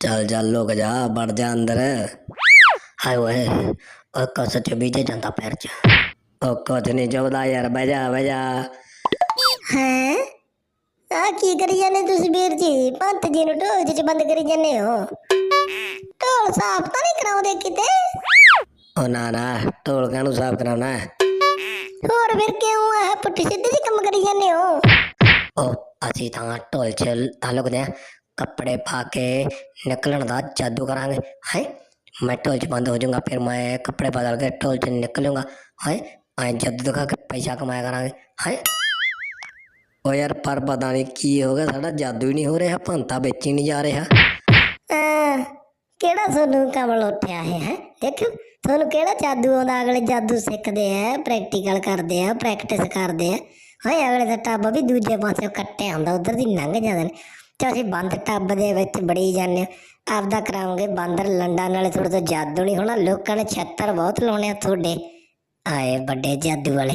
ਚੱਲ ਚੱਲ ਲੁਕ ਜਾ ਵੜ ਜਾ ਅੰਦਰ ਹਾਏ ਓਏ ਉਹ ਕਸ ਚ ਬੀਜੇ ਜਾਂਦਾ ਪੈਰ ਚ ਉਹ ਕੁਝ ਨਹੀਂ ਚੁਬਦਾ ਯਾਰ ਬਹਿ ਜਾ ਬਹਿ ਜਾ ਹੈ ਆ ਕੀ ਕਰੀ ਜਾਂਦੇ ਤੁਸੀਂ ਵੀਰ ਜੀ ਪੰਤ ਜੀ ਨੂੰ ਢੋਲ ਚ ਬੰਦ ਕਰੀ ਜਾਂਦੇ ਹੋ ਢੋਲ ਸਾਫ ਤਾਂ ਨਹੀਂ ਕਰਾਉਂਦੇ ਕਿਤੇ ਉਹ ਨਾ ਨਾ ਢੋਲ ਕਾਹਨੂੰ ਸਾਫ਼ ਕਰਾਉਣਾ ਹੈ? ਹੋਰ ਫਿਰ ਕਿਉਂ ਆ ਪੁੱਠੀ ਸਿੱਧੀ ਜਿਹੀ ਕੰਮ ਕਰੀ ਜਾਂਦੇ ਹੋ ਉਹ ਅਸੀਂ ਤਾਂ ਢੋਲ ਚ ਤਾਲੁਕ ਦੇ ਕੱਪੜੇ ਪਾ ਕੇ ਨਿਕਲਣ ਦਾ ਜਾਦੂ ਕਰਾਂਗੇ ਹੈ ਮੈਂ ਢੋਲ ਚ ਬੰਦ ਹੋ ਜਾਊਂਗਾ ਫਿਰ ਮੈਂ ਕੱਪੜੇ ਬਦਲ ਕੇ ਢੋਲ ਚ ਨਿਕਲੂੰਗਾ ਹੈ ਐ ਜਾਦੂ ਦਿਖਾ ਕੇ ਪੈਸਾ ਕਮਾਇਆ ਕਰਾਂਗੇ ਹੈ ਉਹ ਯਾਰ ਪਰ ਪਤਾ ਨਹੀਂ ਕੀ ਹੋ ਗਿਆ ਸਾਡਾ ਜਾਦੂ ਹੀ ਨਹੀਂ ਹੋ ਰਿਹਾ ਭੰਤਾ ਵਿੱਚ ਹੀ ਨਹੀਂ ਜਾ ਰਿਹਾ ਆ ਕਿਹੜਾ ਤੁਹਾਨੂੰ ਕਮਲ ਉੱਠਿਆ ਹੈ ਹੈ ਦੇਖੋ ਤੁਹਾਨੂੰ ਕਿਹੜਾ ਜਾਦੂ ਆਉਂਦਾ ਅਗਲੇ ਜਾਦੂ ਸਿੱਖਦੇ ਆ ਪ੍ਰੈਕਟੀਕਲ ਕਰਦੇ ਆ ਪ੍ਰੈਕਟਿਸ ਕਰਦੇ ਆ ਹਾਏ ਅਗਲੇ ਦਾ ਟੱਬ ਵੀ ਦੂਜੇ ਪਾਸੇ ਕੱਟਿਆ ਹੁੰਦਾ ਉਧਰ ਦੀ ਲੰਘ ਜਾਂਦੇ ਨੇ ਤੇ ਅਸੀਂ ਬੰਦ ਟੱਬ ਦੇ ਵਿੱਚ ਬੜੀ ਜਾਂਦੇ ਹਾਂ। ਆਪਦਾ ਕਰਾਉਂਗੇ ਬਾਂਦਰ ਲੰਡਾ ਨਾਲੇ ਤੁਹਾਡੇ ਤੋਂ ਜਾਦੂ ਨਹੀਂ ਹੋਣਾ। ਲੋਕਾਂ ਨੇ ਛੱਤਰ ਬਹੁਤ ਲਾਉਣੇ ਆ ਤੁਹਾਡੇ। ਆਏ ਵੱਡੇ ਜਾਦੂ ਵਾਲੇ।